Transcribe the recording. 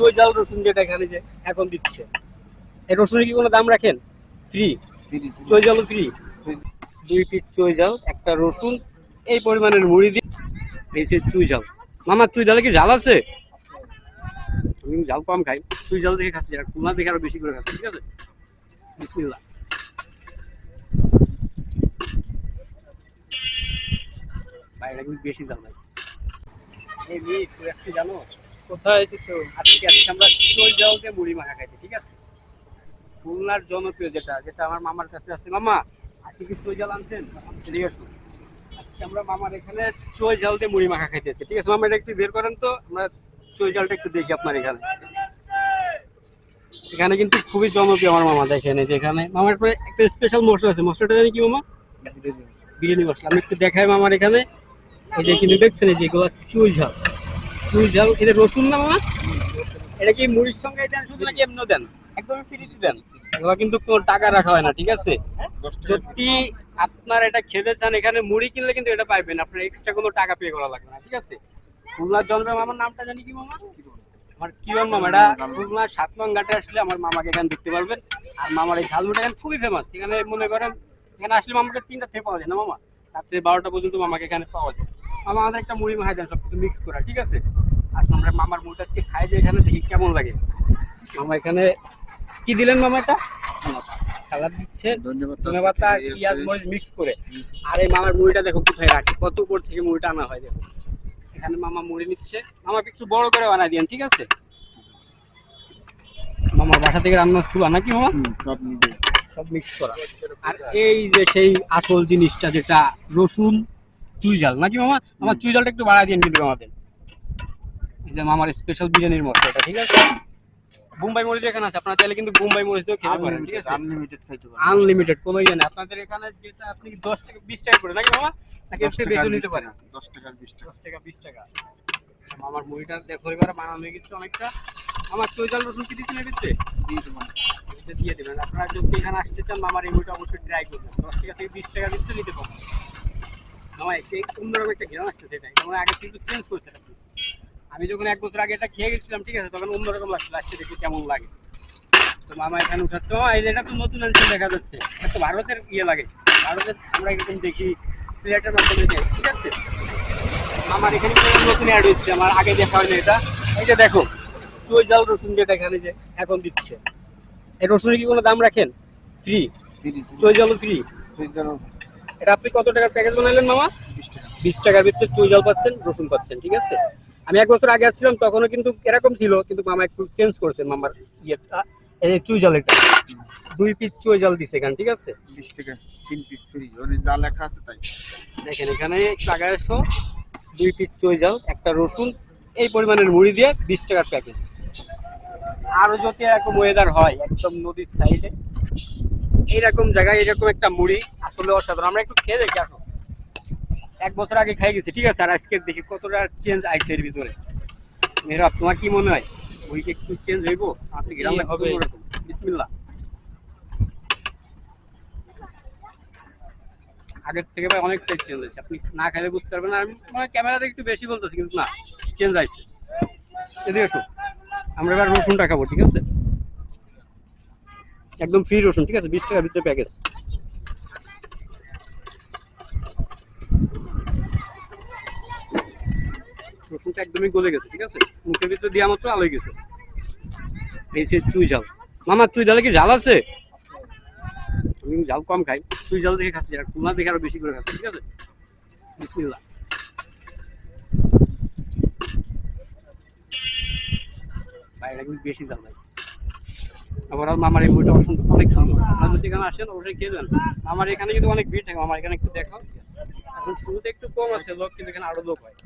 চই জাল রসুন যেটা এখানে যে এখন দিচ্ছে। এই রসুনের কি কোনো দাম রাখেন? ফ্রি চই জালও ফ্রি দুই পিস চই জাল একটা রসুন এই পরিমাণের মুড়ি দিয়ে দিয়েছে চুই জাল। মামা চুই জালে কি জাল আছে? আমি জাল কম খাই। চুই জাল দেখে খাচ্ছি আর খুলনা দেখে আরও বেশি করে খাচ্ছি ঠিক আছে? বিসমিল্লাহ। বাইরে কিন্তু বেশি জাল ভাই। এই একটু জানো? কোথায় এসেছ? আজকে আসছি আমরা চই জাল দিয়ে মুড়ি মাখা খাইতে ঠিক আছে? খুলনার জনপ্রিয় যেটা যেটা আমার মামার কাছে আছে। মামা আজকে কি চই জাল আনছেন? চলে আসুন আজকে আমরা মামার এখানে চই জাল দিয়ে মুড়ি মাখা খাইতেছি ঠিক আছে মামা এটা একটু বের করেন তো। আমরা চই জালটা একটু দেখি আপনার এখানে। এখানে কিন্তু খুবই জনপ্রিয় আমার মামা দেখেন এই যে এখানে। মামার পরে একটা স্পেশাল মশলা আছে। মশলাটা জানি কি মামা? বিরিয়ানি মশলা। আমি একটু দেখাই মামার এখানে। এই যে কিন্তু দেখছেন এই যে এগুলো চুই ঝাল এটা রসুন না মামা? এটা কি মুড়ির সঙ্গে দেন শুধু নাকি এমনিও দেন? এগুলো কিন্তু কোনো টাকা রাখা হয় না, ঠিক আছে? যদি আপনার এটা খেতে চান, এখানে মুড়ি কিনলে কিন্তু এটা পাইবেন। আপনার এক্সট্রা কোনো টাকা পে করা লাগবে না, ঠিক আছে? খুলনার মামার নামটা জানি কি মামা? আমার কিরণ মামা, এটা সাত ঘাটে আসলে আমার মামাকে এখানে দেখতে পারবেন। আর মামার এই ঝালমুড়ি এখানে খুবই ফেমাস এখানে মনে করেন, এখানে আসলে মামাকে তিনটা থেকে পাওয়া যায় না মামা? রাত্রে বারোটা পর্যন্ত মামাকে এখানে পাওয়া যায়। আমাদের একটা মুড়ি মাখাই দেন সবকিছু মিক্স করা ঠিক আছে? আসলে আমরা মামার মুড়িটা আজকে খাই যে এখানে দেখি কেমন লাগে। মামা এখানে কি দিলেন মামা এটা? সালাদ দিচ্ছে। ধনে পাতা পেঁয়াজ মরিচ মিক্স করে। আর এই মামার মুড়িটা দেখো কোথায় রাখে কত উপর থেকে মুড়িটা আনা হয় দেখো। এখানে মামা মুড়ি নিচ্ছে। মামাকে একটু বড় করে বানাই দিয়েন ঠিক আছে? মামার বাসা থেকে রান্নার চুলা নাকি মামা? সব মিক্স করা। আর এই যে সেই আসল জিনিসটা যেটা রসুন চুই জাল। নাকি মামা? আমার চুই জালটা একটু বাড়াই দিন কিন্তু আমাদের। এই যে মামার স্পেশাল বিরিয়ানির মশলাটা ঠিক আছে? বোম্বাই মরিচ এখানে আছে আপনারা চাইলে কিন্তু বোম্বাই মরিচ দিয়েও খেতে পারেন ঠিক আছে? আনলিমিটেড খাইতে পারো আনলিমিটেড কোনো ইয়ে নেই। আপনাদের এখানে যেটা আপনি কি দশ থেকে বিশ টাকা করে নাকি মামা? নাকি এর বেশি নিতে পারেন? দশ টাকা বিশ টাকা। দশ টাকা বিশ টাকা। আচ্ছা মামার মুড়িটা দেখো এবার বানানো হয়ে গেছে অনেকটা। আমার চুই জাল রসুন কি দিচ্ছেন এর ভিতরে? দিয়ে দেবো। এটা দিয়ে দেবেন। আপনারা যদি এখানে আসতে চান মামার এই মুড়িটা অবশ্যই ট্রাই করবেন। দশ টাকা থেকে বিশ টাকা ভিতরে নিতে পারবেন। আমার একটু অন্যরকম একটা আসতেছে এটা যেমন আগে কিন্তু চেঞ্জ করছে আমি যখন এক বছর আগে এটা খেয়ে গেছিলাম ঠিক আছে তখন অন্যরকম লাগছে আসছে দেখি কেমন লাগে। তো মামা এখানে উঠাচ্ছে মামা এটা তো নতুন আনছে দেখা যাচ্ছে। তো ভারতের ইয়ে লাগে। ভারতের আমরা এরকম দেখি প্লেটের মাধ্যমে যাই ঠিক আছে? আমার এখানে নতুন অ্যাড হচ্ছে আমার আগে দেখা হয়নি এটা। এই যে দেখো চই জাল রসুন যেটা এখানে যে এখন দিচ্ছে। এই রসুনের কি কোনো দাম রাখেন? ফ্রি চই জালও ফ্রি এটা আপনি কত টাকার প্যাকেজ বানাইলেন মামা? বিশ টাকার ভিতরে চুই জল পাচ্ছেন রসুন পাচ্ছেন ঠিক আছে? আমি এক বছর আগে আসছিলাম তখনও কিন্তু এরকম ছিল কিন্তু মামা একটু চেঞ্জ করেছেন মামার ইয়েটা। এই চুই জল এটা। দুই পিস চুই জল দিছে এখানে ঠিক আছে? বিশ টাকা তিন পিস ফ্রি ওর যা লেখা আছে তাই। দেখেন এখানে টাকাশো দুই পিস চুই জল একটা রসুন এই পরিমাণের মুড়ি দিয়ে বিশ টাকার প্যাকেজ আরও যদি এরকম ওয়েদার হয় একদম নদীর সাইডে এইরকম জায়গায় এরকম একটা মুড়ি আসলে অসাধারণ। আমরা একটু খেয়ে দেখি আসো। এক বছর আগে খাই গেছি ঠিক আছে? আর আজকে দেখি কতটা চেঞ্জ আইসে এর ভিতরে। মেহরাব তোমার কি মনে হয়? ওই একটু চেঞ্জ হইব? আপনি গ্রাম হবে। হবে। বিসমিল্লাহ। আগের থেকে ভাই অনেকটাই চেঞ্জ হয়েছে। আপনি না খাইলে বুঝতে পারবেন আমি মানে ক্যামেরাতে একটু বেশি বলতেছি কিন্তু না চেঞ্জ আইছে। এদিকে এসো আমরা এবার রসুনটা খাব ঠিক আছে? একদম ফ্রি রসুন, ঠিক আছে? বিশ টাকার ভিতরে প্যাকেজ রসুনটা একদমই গলে গেছে, ঠিক আছে? মুখের ভিতরে দেওয়া মাত্র আলো হয়ে গেছে। এই সে চুই ঝাল। মামা, চুই ঝালে কি ঝাল আছে? আমি ঝাল কম খাই। চুই ঝাল দেখে খাচ্ছি, আর খুলনা দেখে আরও বেশি করে খাচ্ছি, ঠিক আছে? বিসমিল্লাহ। ভাই, এটা কিন্তু বেশি ঝাল ভাই। আর মামার এই বইটা অসুন্দর, অনেক সুন্দর। আপনারা যদি এখানে আসেন, অবশ্যই খেয়ে যান। আমার এখানে কিন্তু অনেক ভিড় থাকে আমার এখানে একটু দেখো এখন শুরুতে একটু কম আছে, লোক কিন্তু এখানে আরও লোক হয়।